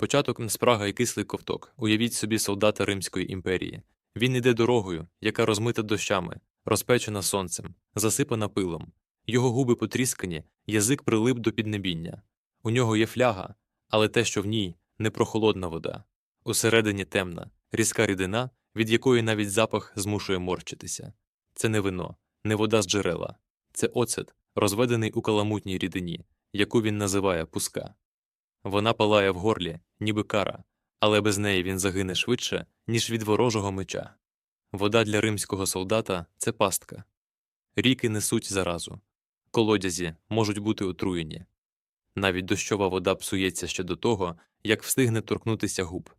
Початок спрага і кислий ковток. Уявіть собі солдата Римської імперії. Він іде дорогою, яка розмита дощами, розпечена сонцем, засипана пилом. Його губи потріскані, язик прилип до піднебіння. У нього є фляга, але те, що в ній, не прохолодна вода. Усередині темна, різка рідина, від якої навіть запах змушує морщитися. Це не вино, не вода з джерела. Це оцет, розведений у каламутній рідині, яку він називає пуска. Вона палає в горлі, ніби кара, але без неї він загине швидше, ніж від ворожого меча. Вода для римського солдата це пастка. Ріки несуть заразу. Колодязі можуть бути отруєні. Навіть дощова вода псується ще до того, як встигне торкнутися губ,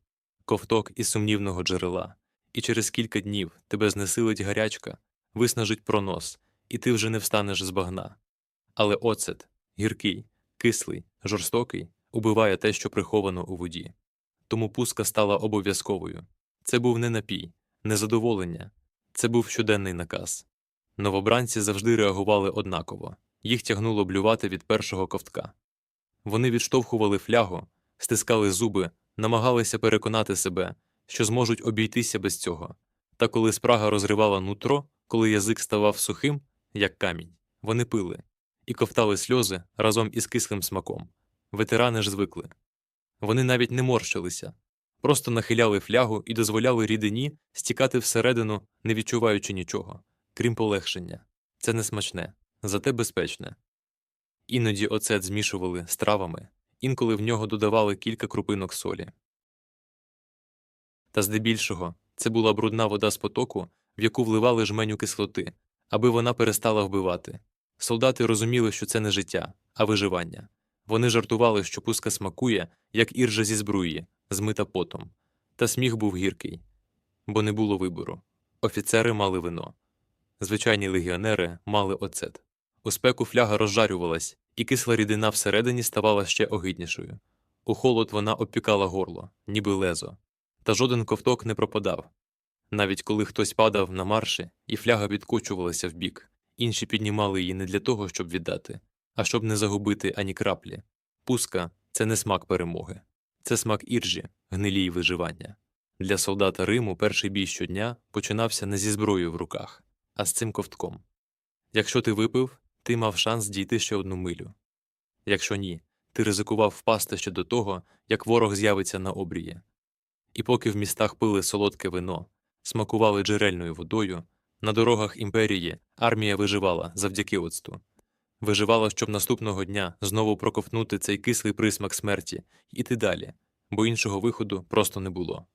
ковток із сумнівного джерела, і через кілька днів тебе знесилить гарячка, виснажить пронос, і ти вже не встанеш з багна. Але оцет гіркий, кислий, жорстокий, убиває те, що приховано у воді. Тому пуска стала обов'язковою. Це був не напій, не задоволення, це був щоденний наказ. Новобранці завжди реагували однаково їх тягнуло блювати від першого ковтка. Вони відштовхували флягу, стискали зуби, намагалися переконати себе, що зможуть обійтися без цього. Та коли спрага розривала нутро, коли язик ставав сухим, як камінь, вони пили і ковтали сльози разом із кислим смаком. Ветерани ж звикли. Вони навіть не морщилися, просто нахиляли флягу і дозволяли рідині стікати всередину, не відчуваючи нічого, крім полегшення. Це не смачне, зате безпечне. Іноді оцет змішували з травами, інколи в нього додавали кілька крупинок солі. Та здебільшого це була брудна вода з потоку, в яку вливали жменю кислоти, аби вона перестала вбивати. Солдати розуміли, що це не життя, а виживання. Вони жартували, що пуска смакує, як іржа зі збруї, змита потом. Та сміх був гіркий, бо не було вибору. Офіцери мали вино. Звичайні легіонери мали оцет. У спеку фляга розжарювалась, і кисла рідина всередині ставала ще огиднішою. У холод вона обпікала горло, ніби лезо, та жоден ковток не пропадав. Навіть коли хтось падав на марші, і фляга відкочувалася вбік, інші піднімали її не для того, щоб віддати, а щоб не загубити ані краплі. Пуска це не смак перемоги, це смак іржі, гнилі й виживання. Для солдата Риму перший бій щодня починався не зі зброєю в руках, а з цим ковтком. Якщо ти випив, ти мав шанс дійти ще одну милю. Якщо ні, ти ризикував впасти ще до того, як ворог з'явиться на обрії. І поки в містах пили солодке вино, смакували джерельною водою, на дорогах імперії армія виживала завдяки оцту. Виживала, щоб наступного дня знову проковтнути цей кислий присмак смерті і йти далі, бо іншого виходу просто не було.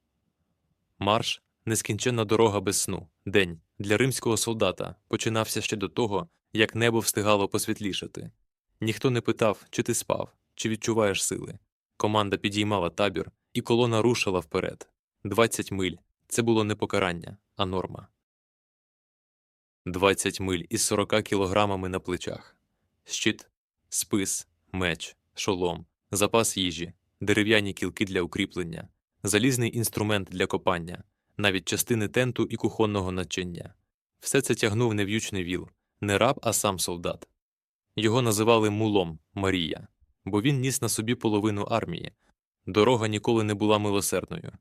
Марш нескінченна дорога без сну, день для римського солдата починався ще до того, як небо встигало посвітлішати. Ніхто не питав, чи ти спав, чи відчуваєш сили. Команда підіймала табір, і колона рушила вперед. 20 миль це було не покарання, а норма. 20 миль із 40 кілограмами на плечах. Щит, спис, меч, шолом, запас їжі, дерев'яні кілки для укріплення, залізний інструмент для копання, навіть частини тенту і кухонного начиння. Все це тягнув нев'ючний віл, не раб, а сам солдат. Його називали мулом Марія, бо він ніс на собі половину армії. Дорога ніколи не була милосердною.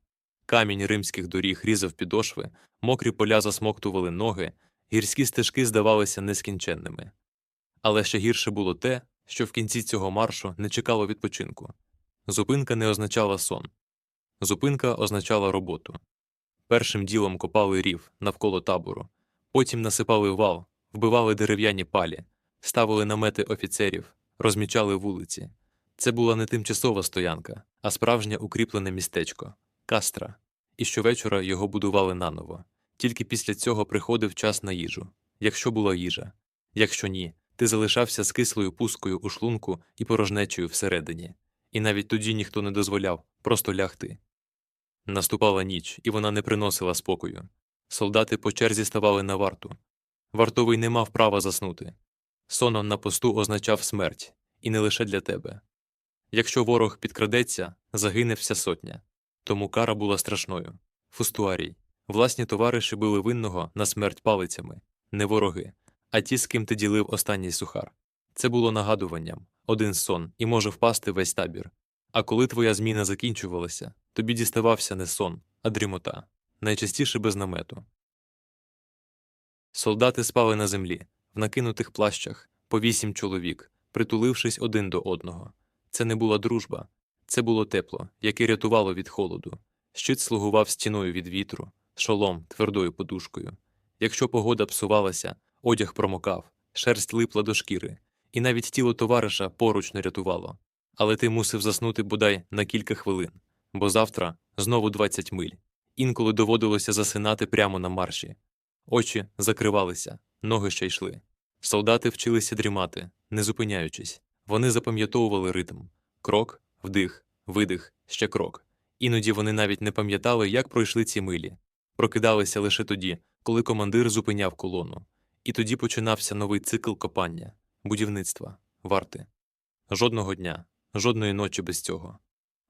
Камінь римських доріг різав підошви, мокрі поля засмоктували ноги, гірські стежки здавалися нескінченними. Але ще гірше було те, що в кінці цього маршу не чекало відпочинку. Зупинка не означала сон. Зупинка означала роботу. Першим ділом копали рів навколо табору, потім насипали вал, вбивали дерев'яні палі, ставили намети офіцерів, розмічали вулиці. Це була не тимчасова стоянка, а справжнє укріплене містечко кастра, і щовечора його будували наново. Тільки після цього приходив час на їжу, якщо була їжа. Якщо ні, ти залишався з кислою пускою у шлунку і порожнечею всередині, і навіть тоді ніхто не дозволяв просто лягти. Наступала ніч, і вона не приносила спокою. Солдати по черзі ставали на варту. Вартовий не мав права заснути. Сон на посту означав смерть, і не лише для тебе. Якщо ворог підкрадеться, загине вся сотня. Тому кара була страшною. Фустуарій. Власні товариші били винного на смерть палицями, не вороги, а ті, з ким ти ділив останній сухар. Це було нагадуванням один сон і може впасти весь табір. А коли твоя зміна закінчувалася, тобі діставався не сон, а дрімота, найчастіше без намету. Солдати спали на землі, в накинутих плащах, по вісім чоловік, притулившись один до одного. Це не була дружба, це було тепло, яке рятувало від холоду. Щит слугував стіною від вітру, шолом твердою подушкою. Якщо погода псувалася, одяг промокав, шерсть липла до шкіри, і навіть тіло товариша поруч не рятувало. Але ти мусив заснути бодай на кілька хвилин, бо завтра знову 20 миль. Інколи доводилося засинати прямо на марші. Очі закривалися, ноги ще йшли. Солдати вчилися дрімати, не зупиняючись. Вони запам'ятовували ритм крок, вдих, видих, ще крок. Іноді вони навіть не пам'ятали, як пройшли ці милі. Прокидалися лише тоді, коли командир зупиняв колону. І тоді починався новий цикл копання, будівництва, варти. Жодного дня, жодної ночі без цього.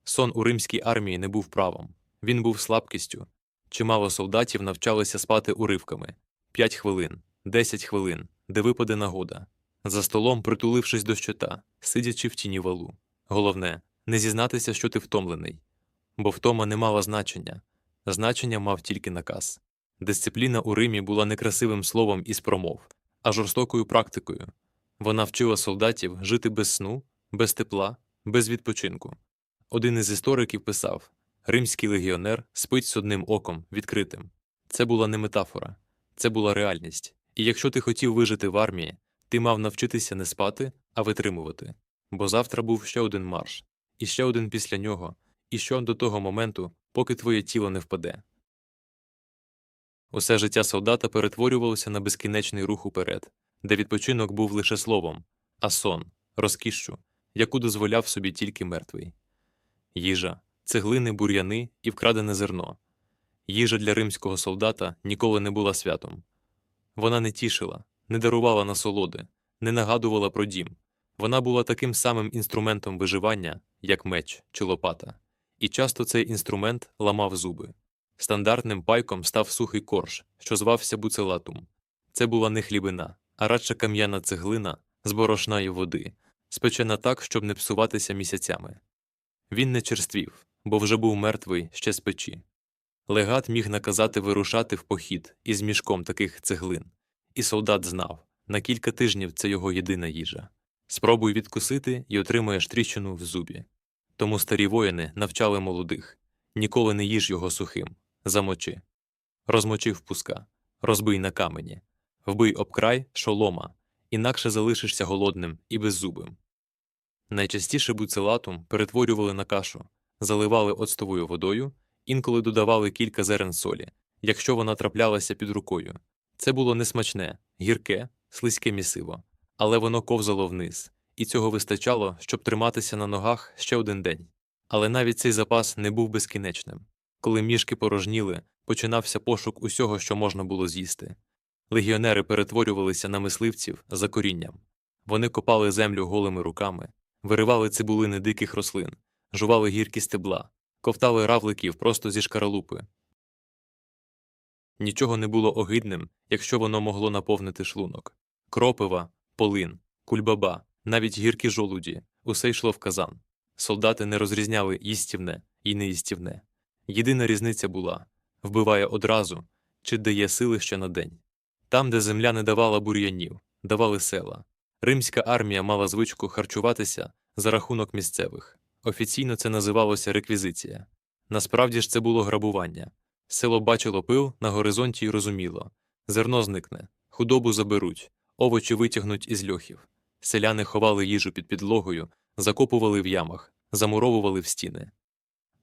Сон у римській армії не був правом, він був слабкістю. Чимало солдатів навчалися спати уривками 5 хвилин, 10 хвилин, де випаде нагода, за столом притулившись до щита, сидячи в тіні валу. Головне не зізнатися, що ти втомлений, бо втома не мала значення, значення мав тільки наказ. Дисципліна у Римі була не красивим словом із промов, а жорстокою практикою. Вона вчила солдатів жити без сну, без тепла, без відпочинку. Один із істориків писав Римський легіонер спить з одним оком відкритим. Це була не метафора, це була реальність. І якщо ти хотів вижити в армії, ти мав навчитися не спати, а витримувати. Бо завтра був ще один марш, і ще один після нього, і що до того моменту, поки твоє тіло не впаде. Усе життя солдата перетворювалося на безкінечний рух уперед, де відпочинок був лише словом, а сон, розкішшю, яку дозволяв собі тільки мертвий. Їжа, цеглини, бур'яни і вкрадене зерно. Їжа для римського солдата ніколи не була святом. Вона не тішила, не дарувала насолоди, не нагадувала про дім. Вона була таким самим інструментом виживання, як меч чи лопата, і часто цей інструмент ламав зуби. Стандартним пайком став сухий корж, що звався буцелатум. Це була не хлібина, а радше кам'яна цеглина з борошної води, спечена так, щоб не псуватися місяцями. Він не черствів, бо вже був мертвий ще з печі. Легат міг наказати вирушати в похід із мішком таких цеглин, і солдат знав на кілька тижнів це його єдина їжа. Спробуй відкусити і отримаєш тріщину в зубі. Тому старі воїни навчали молодих ніколи не їж його сухим, замочи. Розмочи в пуска, розбий на камені, вбий об край шолома, інакше залишишся голодним і беззубим. Найчастіше буцелатум перетворювали на кашу, заливали оцтовою водою, інколи додавали кілька зерен солі, якщо вона траплялася під рукою. Це було несмачне, гірке, слизьке місиво, але воно ковзало вниз, і цього вистачало, щоб триматися на ногах ще один день. Але навіть цей запас не був безкінечним. Коли мішки порожніли, починався пошук усього, що можна було з'їсти. Легіонери перетворювалися на мисливців за корінням. Вони копали землю голими руками, виривали цибулини диких рослин, жували гіркі стебла, ковтали равликів просто зі шкаралупи. Нічого не було огидним, якщо воно могло наповнити шлунок. Кропива, полин, кульбаба, навіть гіркі жолуді усе йшло в казан. Солдати не розрізняли їстівне і неїстівне. Єдина різниця була вбиває одразу чи дає сили ще на день. Там, де земля не давала бур'янів, давали села. Римська армія мала звичку харчуватися за рахунок місцевих. Офіційно це називалося реквізиція. Насправді ж це було грабування. Село бачило пил на горизонті й розуміло зерно зникне, худобу заберуть, овочі витягнуть із льохів. Селяни ховали їжу під підлогою, закопували в ямах, замуровували в стіни.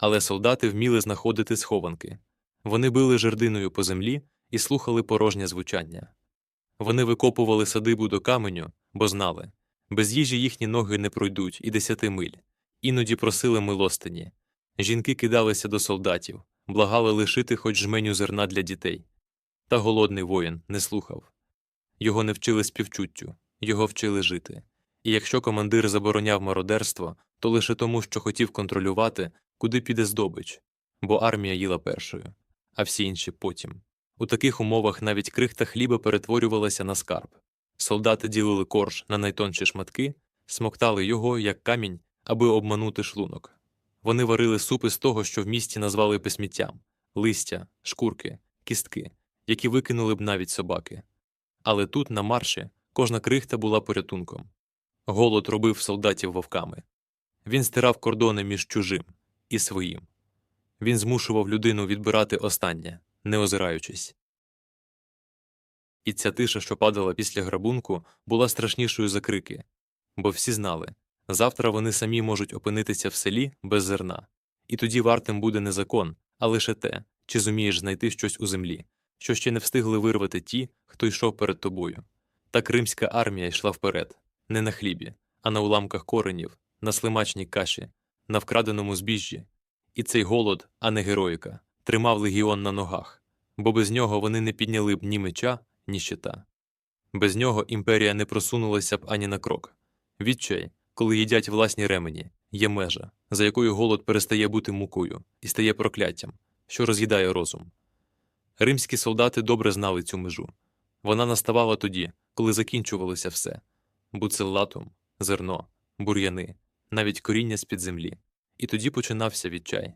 Але солдати вміли знаходити схованки. Вони били жердиною по землі і слухали порожнє звучання. Вони викопували садибу до каменю, бо знали без їжі їхні ноги не пройдуть і десяти миль, іноді просили милостині. Жінки кидалися до солдатів, благали лишити хоч жменю зерна для дітей. Та голодний воїн не слухав. Його не вчили співчуттю, його вчили жити. І якщо командир забороняв мародерство, то лише тому, що хотів контролювати, куди піде здобич, бо армія їла першою, а всі інші потім. У таких умовах навіть крихта хліба перетворювалася на скарб. Солдати ділили корж на найтонші шматки, смоктали його, як камінь, аби обманути шлунок. Вони варили супи з того, що в місті назвали писміттям листя, шкурки, кістки, які викинули б навіть собаки. Але тут, на марші, кожна крихта була порятунком. Голод робив солдатів вовками. Він стирав кордони між чужим і своїм. Він змушував людину відбирати останнє, не озираючись. І ця тиша, що падала після грабунку, була страшнішою за крики, бо всі знали завтра вони самі можуть опинитися в селі без зерна, і тоді вартим буде не закон, а лише те, чи зумієш знайти щось у землі, що ще не встигли вирвати ті, хто йшов перед тобою. Так римська армія йшла вперед, не на хлібі, а на уламках коренів, на слимачній каші, на вкраденому збіжжі. І цей голод, а не героїка, тримав легіон на ногах, бо без нього вони не підняли б ні меча, ні щита. Без нього імперія не просунулася б ані на крок. Відчай, коли їдять власні ремені, є межа, за якою голод перестає бути мукою і стає прокляттям, що роз'їдає розум. Римські солдати добре знали цю межу. Вона наставала тоді, коли закінчувалося все буцеллатум, зерно, бур'яни, навіть коріння з-під землі. І тоді починався відчай.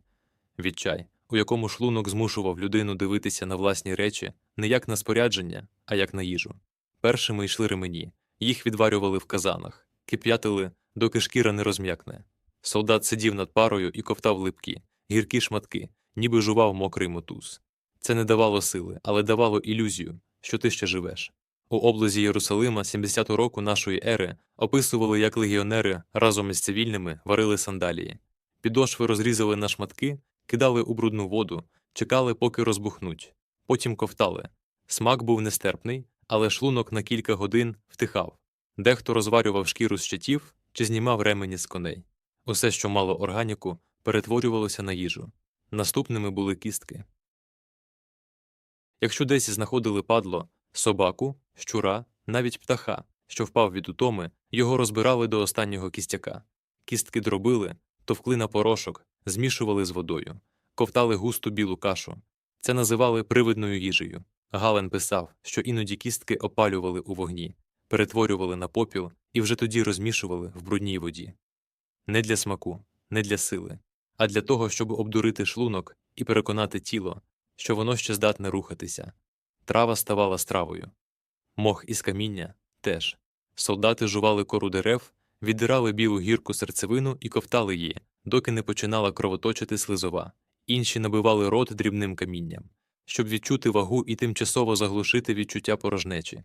Відчай, у якому шлунок змушував людину дивитися на власні речі не як на спорядження, а як на їжу. Першими йшли ремені, їх відварювали в казанах, кип'ятили, доки шкіра не розм'якне. Солдат сидів над парою і ковтав липкі, гіркі шматки, ніби жував мокрий мотуз. Це не давало сили, але давало ілюзію, що ти ще живеш. У облазі Єрусалима 70-го року нашої ери описували, як легіонери разом із цивільними варили сандалії. Підошви розрізали на шматки, кидали у брудну воду, чекали, поки розбухнуть, потім ковтали. Смак був нестерпний, але шлунок на кілька годин втихав. Дехто розварював шкіру з щитів чи знімав ремені з коней. Усе, що мало органіку, перетворювалося на їжу. Наступними були кістки. Якщо десь знаходили падло, собаку, щура, навіть птаха, що впав від утоми, його розбирали до останнього кістяка. Кістки дробили, товкли на порошок, змішували з водою, ковтали густу білу кашу. Це називали привидною їжею. Гален писав, що іноді кістки опалювали у вогні, перетворювали на попіл і вже тоді розмішували в брудній воді. Не для смаку, не для сили, а для того, щоб обдурити шлунок і переконати тіло, що воно ще здатне рухатися. Трава ставала стравою. Мох із каміння теж. Солдати жували кору дерев, віддирали білу гірку серцевину і ковтали її, доки не починала кровоточити слизова. Інші набивали рот дрібним камінням, щоб відчути вагу і тимчасово заглушити відчуття порожнечі.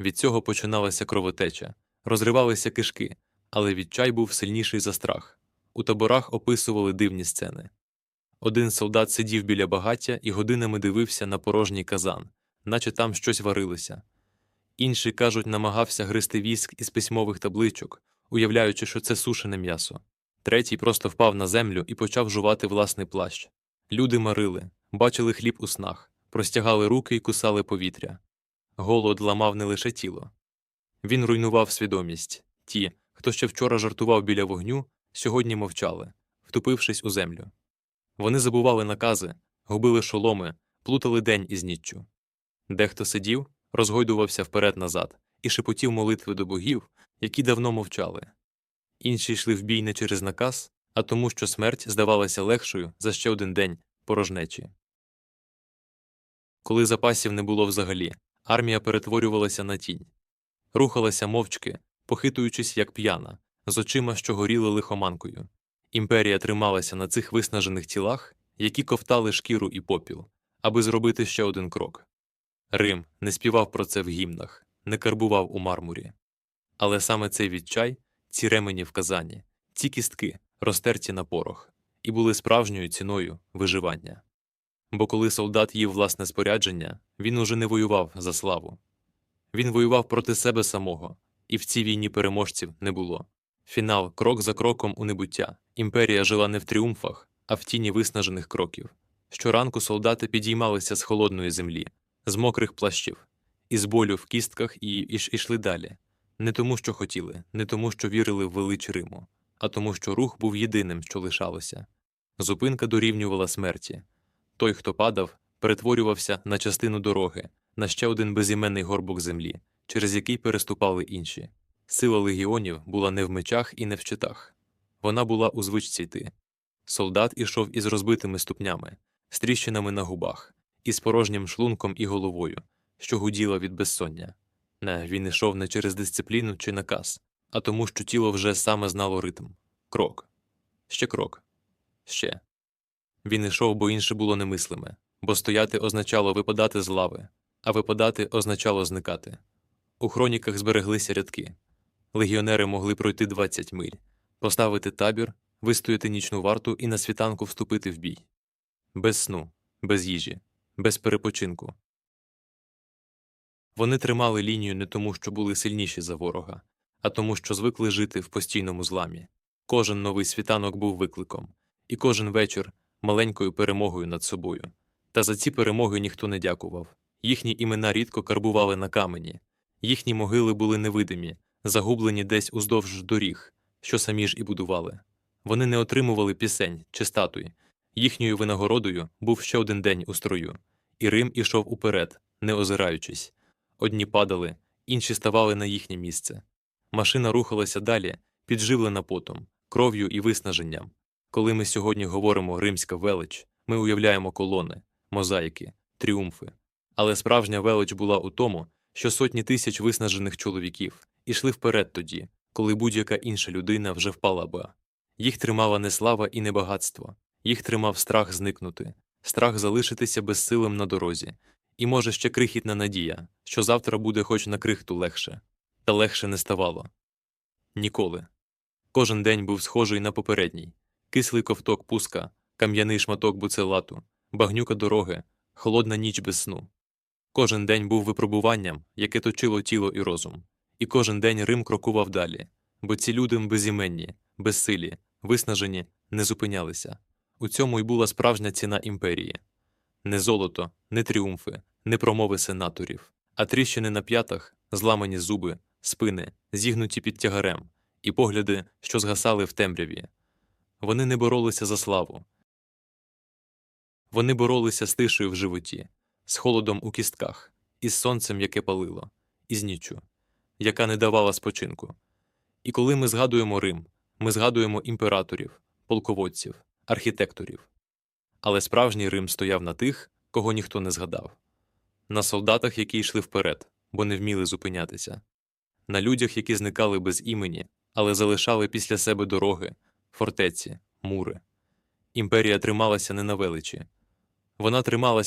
Від цього починалася кровотеча, розривалися кишки, але відчай був сильніший за страх. У таборах описували дивні сцени. Один солдат сидів біля багаття і годинами дивився на порожній казан, наче там щось варилося. Інший, кажуть, намагався гризти віск із письмових табличок, уявляючи, що це сушене м'ясо. Третій просто впав на землю і почав жувати власний плащ. Люди марили, бачили хліб у снах, простягали руки і кусали повітря. Голод ламав не лише тіло. Він руйнував свідомість. Ті, хто ще вчора жартував біля вогню, сьогодні мовчали, втупившись у землю. Вони забували накази, губили шоломи, плутали день із ніччю. Дехто сидів, розгойдувався вперед назад і шепотів молитви до богів, які давно мовчали. Інші йшли в бій не через наказ, а тому, що смерть здавалася легшою за ще один день порожнечі. Коли запасів не було взагалі, армія перетворювалася на тінь, рухалася мовчки, похитуючись як п'яна, з очима, що горіли лихоманкою. Імперія трималася на цих виснажених тілах, які ковтали шкіру і попіл, аби зробити ще один крок. Рим не співав про це в гімнах, не карбував у мармурі. Але саме цей відчай, ці ремені в казані, ці кістки розтерті на порох, і були справжньою ціною виживання. Бо коли солдат їв власне спорядження, він уже не воював за славу. Він воював проти себе самого, і в цій війні переможців не було. Фінал крок за кроком у небуття. Імперія жила не в тріумфах, а в тіні виснажених кроків. Щоранку солдати підіймалися з холодної землі, з мокрих плащів, із болю в кістках і йшли далі. Не тому, що хотіли, не тому, що вірили в велич Риму, а тому, що рух був єдиним, що лишалося. Зупинка дорівнювала смерті. Той, хто падав, перетворювався на частину дороги, на ще один безіменний горбок землі, через який переступали інші. Сила легіонів була не в мечах і не в щитах. Вона була у звичці йти. Солдат ішов із розбитими ступнями, з тріщинами на губах, із порожнім шлунком і головою, що гуділа від безсоння. Не, він ішов не через дисципліну чи наказ, а тому, що тіло вже саме знало ритм. Крок. Ще крок. Ще. Він ішов, бо інше було немислиме, бо стояти означало випадати з лави, а випадати означало зникати. У хроніках збереглися рядки. Легіонери могли пройти 20 миль, поставити табір, вистояти нічну варту і на світанку вступити в бій. Без сну, без їжі, без перепочинку. Вони тримали лінію не тому, що були сильніші за ворога, а тому, що звикли жити в постійному зламі. Кожен новий світанок був викликом, і кожен вечір маленькою перемогою над собою. Та за ці перемоги ніхто не дякував. Їхні імена рідко карбували на камені, їхні могили були невидимі, загублені десь уздовж доріг, що самі ж і будували. Вони не отримували пісень чи статуй. Їхньою винагородою був ще один день у строю, і Рим ішов уперед, не озираючись. Одні падали, інші ставали на їхнє місце. Машина рухалася далі, підживлена потом, кров'ю і виснаженням. Коли ми сьогодні говоримо римська велич, ми уявляємо колони, мозаїки, тріумфи. Але справжня велич була у тому, що сотні тисяч виснажених чоловіків ішли вперед тоді, коли будь-яка інша людина вже впала би. Їх тримала не слава і не багатство, їх тримав страх зникнути, страх залишитися безсилим на дорозі, і може ще крихітна надія, що завтра буде хоч на крихту легше, та легше не ставало. Ніколи. Кожен день був схожий на попередній кислий ковток пуска, кам'яний шматок буцелату, багнюка дороги, холодна ніч без сну. Кожен день був випробуванням, яке точило тіло і розум, і кожен день Рим крокував далі, бо ці люди безіменні, безсилі, виснажені, не зупинялися. У цьому й була справжня ціна імперії не золото, не тріумфи, не промови сенаторів, а тріщини на п'ятах, зламані зуби, спини, зігнуті під тягарем, і погляди, що згасали в темряві. Вони не боролися за славу. Вони боролися з тишею в животі, з холодом у кістках, із сонцем, яке палило, із ніччю, яка не давала спочинку. І коли ми згадуємо Рим, ми згадуємо імператорів, полководців, архітекторів. Але справжній Рим стояв на тих, кого ніхто не згадав, на солдатах, які йшли вперед, бо не вміли зупинятися, на людях, які зникали без імені, але залишали після себе дороги, фортеці, мури. Імперія трималася не на величі. Вона трималася